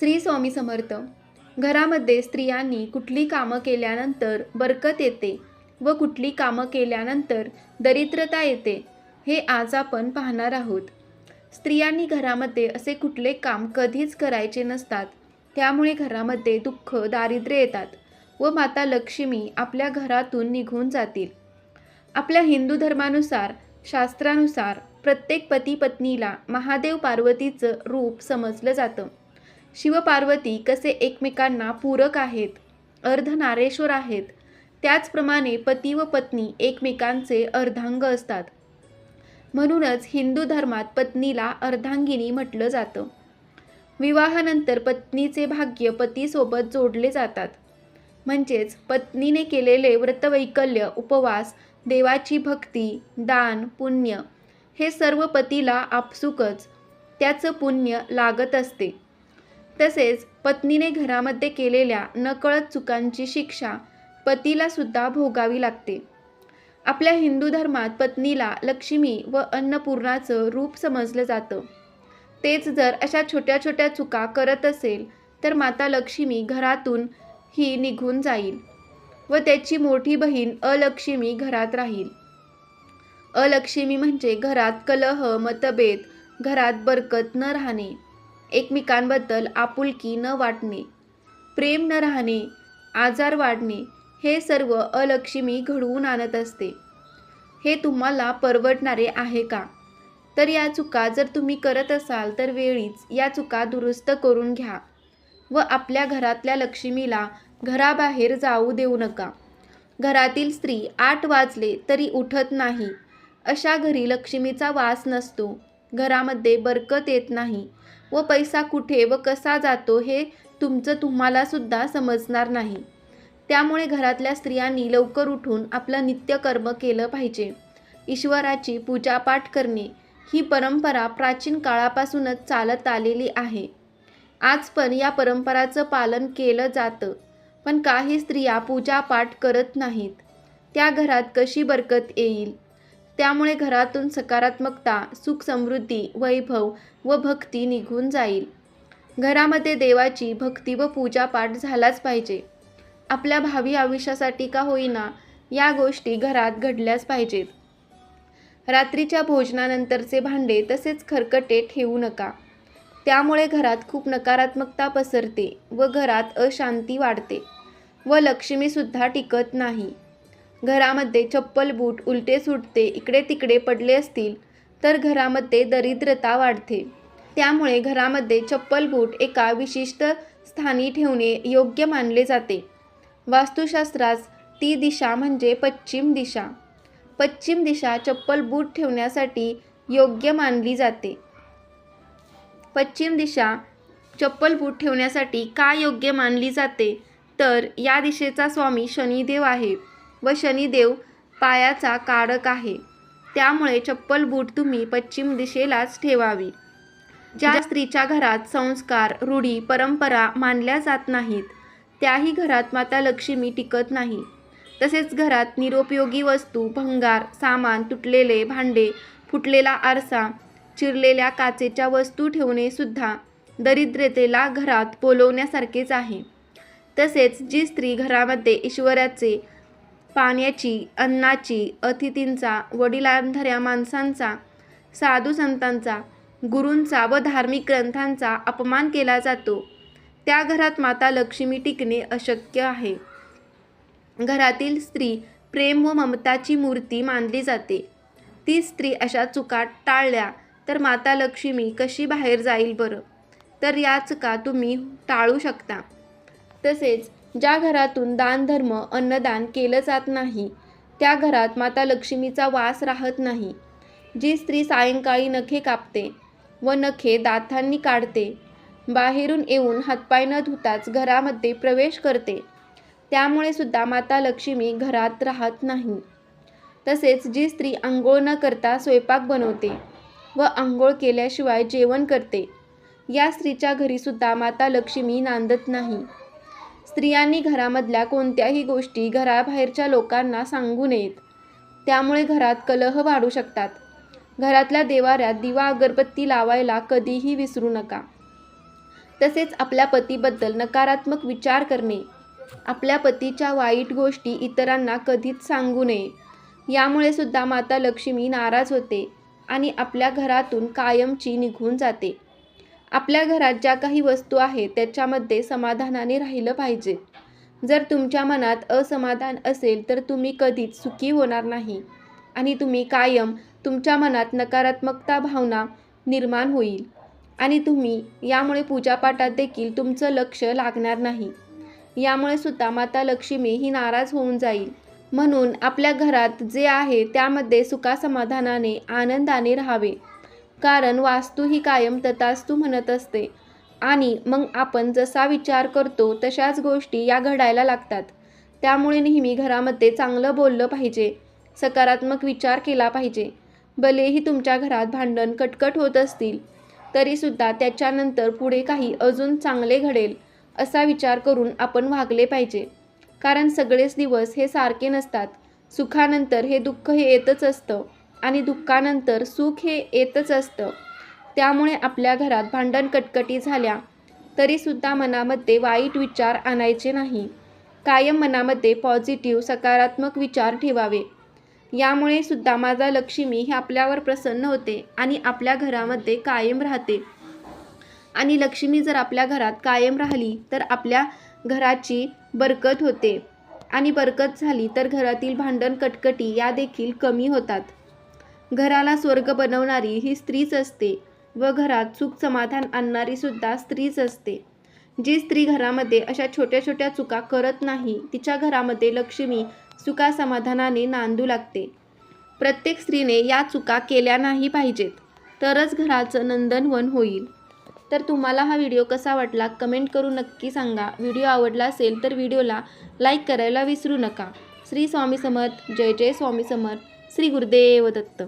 श्री स्वामी समर्थ. घरामध्ये स्त्रियांनी कुठली कामं केल्यानंतर बरकत येते व कुठली कामं केल्यानंतर दरिद्रता येते हे आज आपण पाहणार आहोत. स्त्रियांनी घरामध्ये असे कुठले काम कधीच करायचे नसतात. त्यामुळे घरामध्ये दुःख दारिद्र्य येतात व माता लक्ष्मी आपल्या घरातून निघून जातील. आपल्या हिंदू धर्मानुसार शास्त्रानुसार प्रत्येक पती पत्नीला महादेव पार्वतीचं रूप समजलं जातं. शिवपार्वती कसे एकमेकांना पूरक आहेत अर्धनारेश्वर आहेत त्याचप्रमाणे पती व पत्नी एकमेकांचे अर्धांग असतात. म्हणूनच हिंदू धर्मात पत्नीला अर्धांगिनी म्हटलं जातं. विवाहानंतर पत्नीचे भाग्य पतीसोबत जोडले जातात. म्हणजेच पत्नीने केलेले व्रतवैकल्य उपवास देवाची भक्ती दान पुण्य हे सर्व पतीला आपसुकच त्याचं पुण्य लागत असते. तसेच पत्नीने घरामध्ये केलेल्या नकळत चुकांची शिक्षा पतीला सुद्धा भोगावी लागते. आपल्या हिंदू धर्मात पत्नीला लक्ष्मी व अन्नपूर्णाचं रूप समजलं जातं. तेच जर अशा छोट्या छोट्या चुका करत असेल तर माता लक्ष्मी घरातून ही निघून जाईल व त्याची मोठी बहीण अलक्ष्मी घरात राहील. अलक्ष्मी म्हणजे घरात कलह मतभेद घरात बरकत न राहणे. एकमेकांबद्दल आपुलकी न वाटणे प्रेम न राहणे आजार वाढणे हे सर्व अलक्ष्मी घडवून आणत असते. हे तुम्हाला परवडणारे आहे का? तर या चुका जर तुम्ही करत असाल तर वेळीच या चुका दुरुस्त करून घ्या व आपल्या घरातल्या लक्ष्मीला घराबाहेर जाऊ देऊ नका. घरातील स्त्री आठ वाजले तरी उठत नाही. अशा घरी लक्ष्मीचा वास नसतो. घरामध्ये बरकत येत नाही. व पैसा कुठे व कसा जातो हे तुमचं तुम्हालासुद्धा समजणार नाही. त्यामुळे घरातल्या स्त्रियांनी लवकर उठून आपलं नित्यकर्म केलं पाहिजे. ईश्वराची पूजापाठ करणे ही परंपरा प्राचीन काळापासूनच चालत आलेली आहे. आज पण या परंपराचं पालन केलं जातं पण काही स्त्रिया पूजापाठ करत नाहीत. त्या घरात कशी बरकत येईल? त्यामुळे घरातून सकारात्मकता सुख समृद्धी वैभव व भक्ती निघून जाईल. घरामध्ये देवाची भक्ती व पूजापाठ झालाच पाहिजे. आपल्या भावी आयुष्यासाठी का होईना या गोष्टी घरात घडल्याच पाहिजेत. रात्रीच्या भोजनानंतरचे भांडे तसेच खरकटे ठेवू नका. त्यामुळे घरात खूप नकारात्मकता पसरते व घरात अशांती वाढते व लक्ष्मीसुद्धा टिकत नाही. घरामध्ये चप्पल बूट उलटे सुटते इकडे तिकडे पडले असतील तर घरामध्ये दरिद्रता वाढते. त्यामुळे घरामध्ये चप्पल बूट एका विशिष्ट स्थानी ठेवणे योग्य मानले जाते. वास्तुशास्त्रास ती दिशा म्हणजे पश्चिम दिशा. पश्चिम दिशा चप्पल बूट ठेवण्यासाठी योग्य मानली जाते. पश्चिम दिशा चप्पल बूट ठेवण्यासाठी का योग्य मानली जाते? तर या दिशेचा स्वामी शनिदेव आहे. व शनिदेव पायाचा कारक आहे. त्यामुळे चप्पल बूट तुम्ही पश्चिम दिशेलाच ठेवावी. ज्या स्त्रीच्या घरात संस्कार रूढी परंपरा मानल्या जात नाहीत त्याही घरात माता लक्ष्मी टिकत नाही. तसेच घरात निरुपयोगी वस्तू भंगार सामान तुटलेले भांडे फुटलेला आरसा चिरलेल्या काचेच्या वस्तू ठेवणे सुद्धा दरिद्रतेला घरात बोलवण्यासारखेच आहे. तसेच जी स्त्री घरामध्ये ईश्वराचे पाण्याची अन्नाची अतिथींचा वडिलांधऱ्या माणसांचा साधू संतांचा गुरूंचा व धार्मिक ग्रंथांचा अपमान केला जातो. त्या घरात माता लक्ष्मी टिकणे अशक्य आहे. घरातील स्त्री प्रेम व ममताची मूर्ती मानली जाते. ती स्त्री अशा चुका टाळल्या तर माता लक्ष्मी कशी बाहेर जाईल बरं? तर या चुका तुम्ही टाळू शकता. तसेच ज्या घरातून दानधर्म अन्नदान केलं जात नाही त्या घरात माता लक्ष्मीचा वास राहत नाही. जी स्त्री सायंकाळी नखे कापते व नखे दातांनी काढते बाहेरून येऊन हातपाय न धुताच घरामध्ये प्रवेश करते. त्यामुळे सुद्धा माता लक्ष्मी घरात राहत नाही. तसेच जी स्त्री आंघोळ न करता स्वयंपाक बनवते व आंघोळ केल्याशिवाय जेवण करते या स्त्रीच्या घरीसुद्धा माता लक्ष्मी नांदत नाही. स्त्रियांनी घरामधल्या कोणत्याही गोष्टी घराबाहेरच्या लोकांना सांगू नयेत. त्यामुळे घरात कलह वाढू शकतात. घरातल्या देवाऱ्यात दिवा अगरबत्ती लावायला कधीही विसरू नका. तसेच आपल्या पतीबद्दल नकारात्मक विचार करणे आपल्या पतीच्या वाईट गोष्टी इतरांना कधीच सांगू नये. यामुळे सुद्धा माता लक्ष्मी नाराज होते आणि आपल्या घरातून कायमची निघून जाते. आपल्या घरात ज्या काही वस्तू आहेत त्याच्यामध्ये समाधानाने राहिलं पाहिजे. जर तुमच्या मनात असमाधान असेल तर तुम्ही कधीच सुखी होणार नाही. आणि तुम्ही कायम तुमच्या मनात नकारात्मकता भावना निर्माण होईल. आणि तुम्ही यामुळे पूजापाठात देखील तुमचं लक्ष लागणार नाही. यामुळे सुद्धा माता लक्ष्मी ही नाराज होऊन जाईल. म्हणून आपल्या घरात जे आहे त्यामध्ये सुखासमाधानाने आनंदाने राहावे. कारण वास्तू ही कायम तथास्तू म्हणत असते. आणि मग आपण जसा विचार करतो तशाच गोष्टी या घडायला लागतात. त्यामुळे नेहमी घरामध्ये चांगलं बोललं पाहिजे. सकारात्मक विचार केला पाहिजे. भलेही तुमच्या घरात भांडण कटकट होत असतील तरीसुद्धा त्याच्यानंतर पुढे काही अजून चांगले घडेल असा विचार करून आपण वागले पाहिजे. कारण सगळेच दिवस हे सारखे नसतात. सुखानंतर हे दुःख हे येतच असतं. आणि दुःखानंतर सुख हे येतच असतं. त्यामुळे आपल्या घरात भांडण कटकटी झाल्या तरीसुद्धा मनामध्ये वाईट विचार आणायचे नाही. कायम मनामध्ये पॉझिटिव्ह सकारात्मक विचार ठेवावे. यामुळे सुद्धा माझा लक्ष्मी हे आपल्यावर प्रसन्न होते आणि आपल्या घरामध्ये कायम राहते. आणि लक्ष्मी जर आपल्या घरात कायम राहिली तर आपल्या घराची बरकत होते. आणि बरकत झाली तर घरातील भांडण कटकटी या देखील कमी होतात. घराला स्वर्ग बनवणारी ही स्त्रीच असते व घरात सुख समाधान आणणारी सुद्धा स्त्रीच असते. जी स्त्री घरामध्ये अशा छोट्या छोट्या चुका करत नाही तिच्या घरामध्ये लक्ष्मी सुखासमाधानाने नांदू लागते. प्रत्येक स्त्रीने या चुका केल्या नाही पाहिजेत तरच घराचं नंदनवन होईल. तर तुम्हाला हा व्हिडिओ कसा वाटला कमेंट करून नक्की सांगा. व्हिडिओ आवडला असेल तर व्हिडिओला लाईक करायला विसरू नका. श्री स्वामी समर्थ. जय जय स्वामी समर्थ. श्री गुरुदेव दत्त.